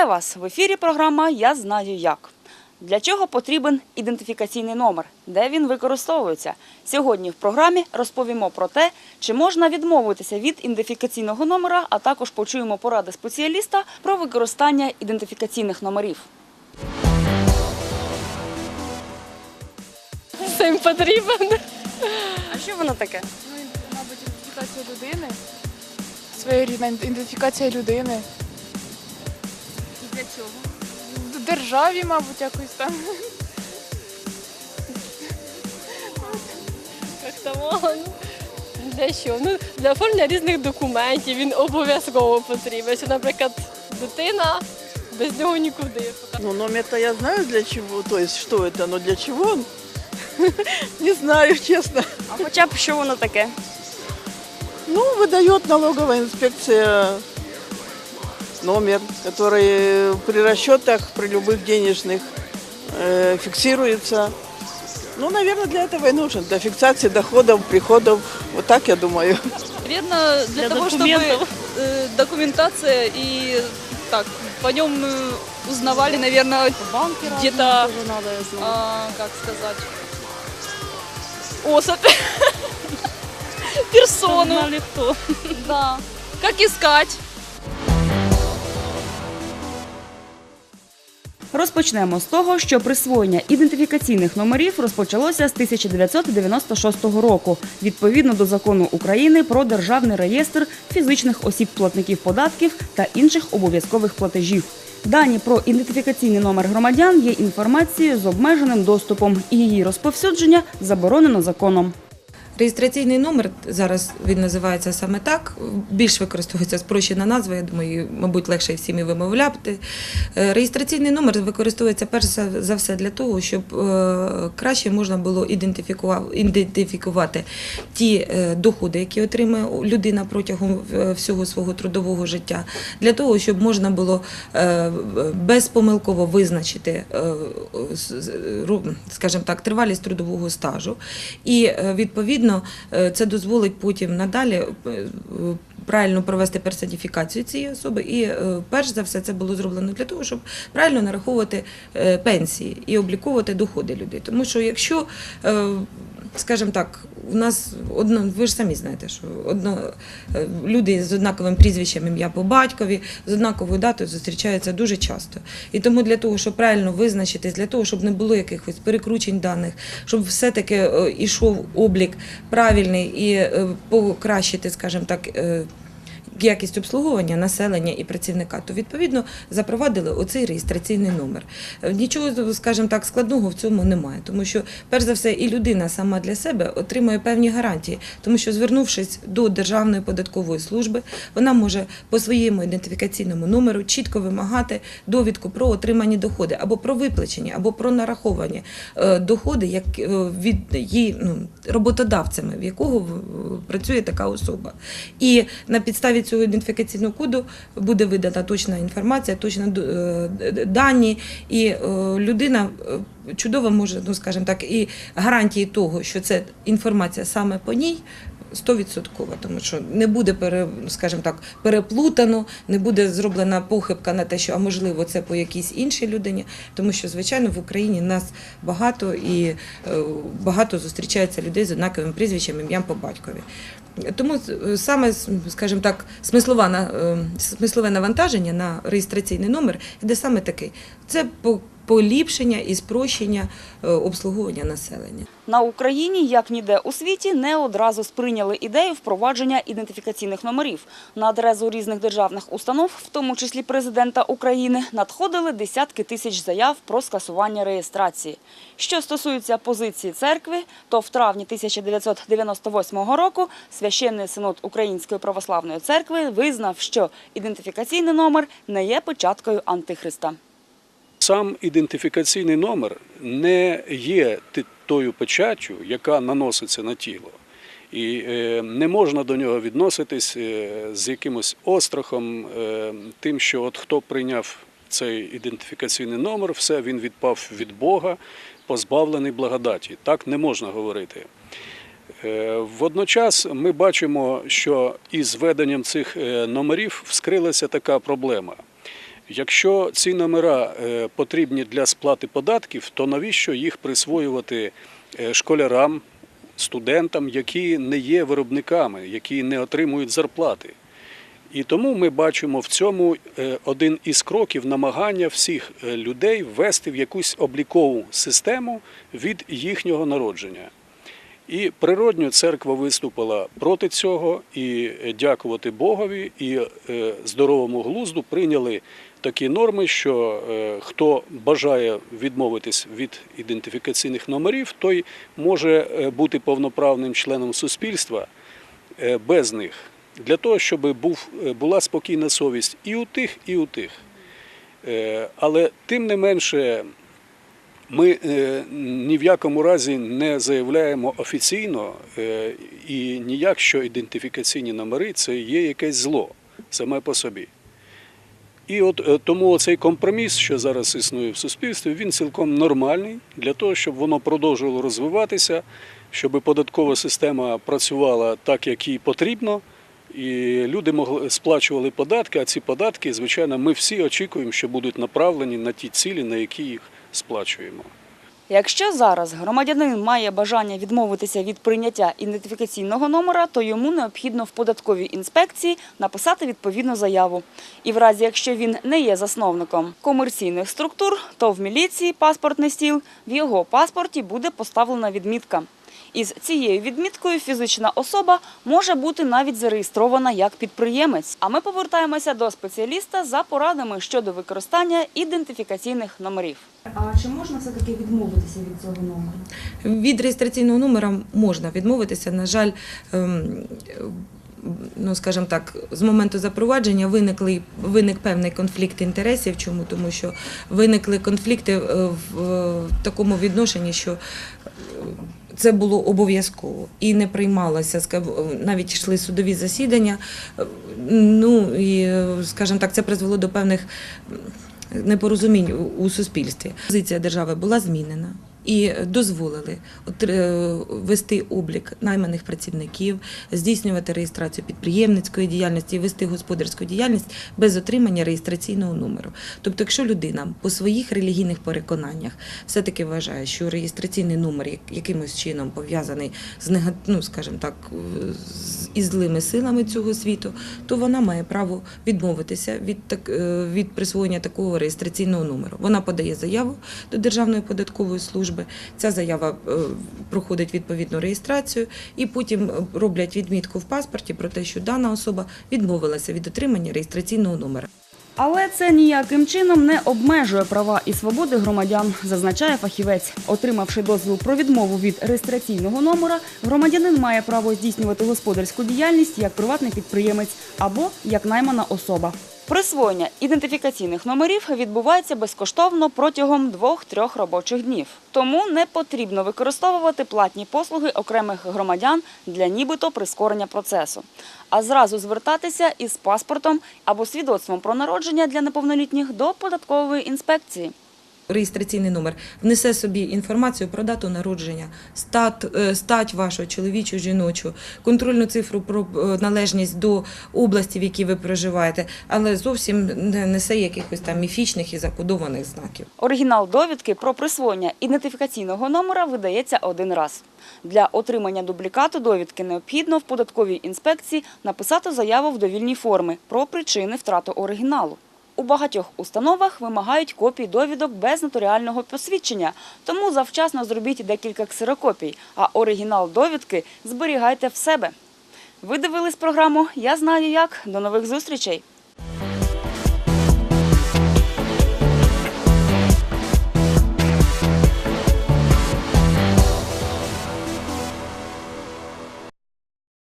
Вітаю вас! В ефірі програма Я знаю як. Для чого потрібен ідентифікаційний номер, де він використовується? Сьогодні в програмі розповімо про те, чи можна відмовитися від ідентифікаційного номера, а також почуємо поради спеціаліста про використання ідентифікаційних номерів. Всім потрібен. А що воно таке? Ну, мабуть, ідентифікація людини. Своєрідна ідентифікація людини. Чого? Державі, мабуть, якось там. Як ну, для що? Ну, для оформлення різних документів він обов'язково потрібен. Якщо, наприклад, дитина без нього нікуди. Ну, номер-то я знаю для чего, то есть что это, но для чего он? Не знаю, честно. А хоча б що воно таке? Ну, выдает налоговая инспекция номер, который при расчетах, при любых денежных э, фиксируется. Ну, наверное, для этого и нужен, для фиксации доходов, приходов. Вот так я думаю. Наверное, для, Для того, чтобы э, документация и так по нем э, узнавали, наверное, Банки Где-то, а, как сказать, особь, персону, да, как искать. Розпочнемо з того, що присвоєння ідентифікаційних номерів розпочалося з 1996 року, відповідно до закону України про державний реєстр фізичних осіб-платників податків та інших обов'язкових платежів. Дані про ідентифікаційний номер громадян є інформацією з обмеженим доступом, і її розповсюдження заборонено законом. Реєстраційний номер зараз він називається саме так. Більш використовується спрощена назва. Я думаю, мабуть, легше всім і вимовляти. Е, Реєстраційний номер використовується перш за все для того, щоб е, краще можна було ідентифікува- ідентифікувати ті е, доходи, які отримує людина протягом всього свого трудового життя, для того, щоб можна було безпомилково визначити, скажімо так, тривалість трудового стажу. І е, відповідно е, це дозволить потім надалі е, правильно провести персоніфікацію цієї особи. І е, перш за все це було зроблено для того, щоб правильно нараховувати пенсії і обліковувати доходи людей. Тому що якщо Скажімо так, у нас одно, ви ж самі знаєте, що одно, е, люди з однаковим прізвищем ім'я по батькові, з однаковою датою зустрічаються дуже часто. І тому для того, щоб правильно визначитись, для того, щоб не було якихось перекручень даних, щоб все-таки йшов облік правильний і е, покращити, скажімо так, е, якість обслуговування населення і працівника, то відповідно запровадили оцей реєстраційний номер. Е, Нічого, скажімо так, складного в цьому немає, тому що перш за все і людина сама для себе отримує певні гарантії, тому що звернувшись до Державної податкової служби, вона може по своєму ідентифікаційному номеру чітко вимагати довідку про отримані доходи або про виплачені, або про нараховані е, доходи, як е, від її ну, роботодавцями, в якого працює така особа. І на підставі цього ідентифікаційного коду буде видана точна інформація, точно е, дані, і е, людина е, чудово може, ну скажімо так, і гарантії того, що це інформація саме по ній. Стовідсотково, тому що не буде скажімо так, переплутано, не буде зроблена похибка на те, що а можливо це по якійсь іншій людині, тому що звичайно в Україні нас багато і е, багато зустрічається людей з однаковим прізвищем, ім'ям по батькові. Тому е, саме, скажімо так, е, смислове навантаження на реєстраційний номер іде саме такий. Це по- поліпшення і спрощення е, обслуговування населення. На Україні, як ніде у світі, не одразу сприйняли ідею впровадження ідентифікаційних номерів. На адресу різних державних установ, в тому числі президента України, надходили десятки тисяч заяв про скасування реєстрації. Що стосується позиції церкви, то в травні 1998 року священний синод Української православної церкви визнав, що ідентифікаційний номер не є початкою антихриста. Сам ідентифікаційний номер не є тою печаттю, яка наноситься на тіло. І е, не можна до нього відноситись е, з якимось острахом, е, тим, що от хто прийняв цей ідентифікаційний номер, все він відпав від Бога, позбавлений благодаті. Так не можна говорити. Водночас ми бачимо, що із введенням цих номерів вскрилася така проблема, Якщо ці номера е, потрібні для сплати податків, то навіщо їх присвоювати е, школярам, студентам, які не є виробниками, які не отримують зарплати? І тому ми бачимо в цьому е, один із кроків намагання всіх людей ввести в якусь облікову систему від їхнього народження. І природньо церква виступила проти цього, і дякувати Богові і здоровому глузду прийняли такі норми, що е, хто бажає відмовитись від ідентифікаційних номерів, той може е, бути повноправним членом суспільства е, без них, для того, щоб був, була спокійна совість і у тих, і у тих. Але тим не менше, ми ні в якому разі не заявляємо офіційно і ніяк, що ідентифікаційні номери це є якесь зло саме по собі. І от е, тому цей компроміс, що зараз існує в суспільстві, він цілком нормальний для того, щоб воно продовжувало розвиватися, щоб податкова система працювала так, як їй потрібно, і люди могли сплачували податки. А ці податки, звичайно, ми всі очікуємо, що будуть направлені на ті цілі, на які їх сплачуємо. Якщо зараз громадянин має бажання відмовитися від прийняття ідентифікаційного номера, то йому необхідно в податковій інспекції написати відповідну заяву. І в разі, якщо він не є засновником комерційних структур, то в міліції паспортний стіл в його паспорті буде поставлена відмітка. Із цією відміткою фізична особа може бути навіть зареєстрована як підприємець. А ми повертаємося до спеціаліста за порадами щодо використання ідентифікаційних номерів. А чи можна все таки відмовитися від цього номеру? Від реєстраційного номера можна відмовитися. На жаль, ем, ну скажімо так, з моменту запровадження виникли виник певний конфлікт інтересів. Чому? Тому що виникли конфлікти е, в такому відношенні, що це було обов'язково і не приймалося, навіть йшли судові засідання. Ну і, скажімо так, це призвело до певних непорозумінь у суспільстві. Позиція держави була змінена. І дозволили е, вести облік найманих працівників, здійснювати реєстрацію підприємницької діяльності, вести господарську діяльність без отримання реєстраційного номеру. Тобто, якщо людина по своїх релігійних переконаннях все-таки вважає, що реєстраційний номер як- якимось чином пов'язаний з нега- ну, скажімо так, з- із злими силами цього світу, то вона має право відмовитися від, так, е, від присвоєння такого реєстраційного номеру. Вона подає заяву до Державної податкової служби. Ця заява е, проходить відповідну реєстрацію, і потім е, роблять відмітку в паспорті про те, що дана особа відмовилася від отримання реєстраційного номера. Але це ніяким чином не обмежує права і свободи громадян, зазначає фахівець. Отримавши дозвіл про відмову від реєстраційного номера, громадянин має право здійснювати господарську діяльність як приватний підприємець або як наймана особа. Присвоєння ідентифікаційних номерів відбувається безкоштовно протягом двох-трьох робочих днів. Тому не потрібно використовувати платні послуги окремих громадян для нібито прискорення процесу, а зразу звертатися із паспортом або свідоцтвом про народження для неповнолітніх до податкової інспекції. Реєстраційний номер внесе собі інформацію про дату народження, е, стать вашу чоловічу, жіночу, контрольну цифру про е, належність до області, в якій ви проживаєте, але зовсім не несе якихось там міфічних і закодованих знаків. Оригінал довідки про присвоєння ідентифікаційного номера видається один раз. Для отримання дублікату довідки необхідно в податковій інспекції написати заяву в довільній формі про причини втрати оригіналу. У багатьох установах вимагають копій довідок без нотаріального посвідчення, тому завчасно зробіть декілька ксерокопій, а оригінал довідки зберігайте в себе. Ви дивились програму Я знаю як. До нових зустрічей!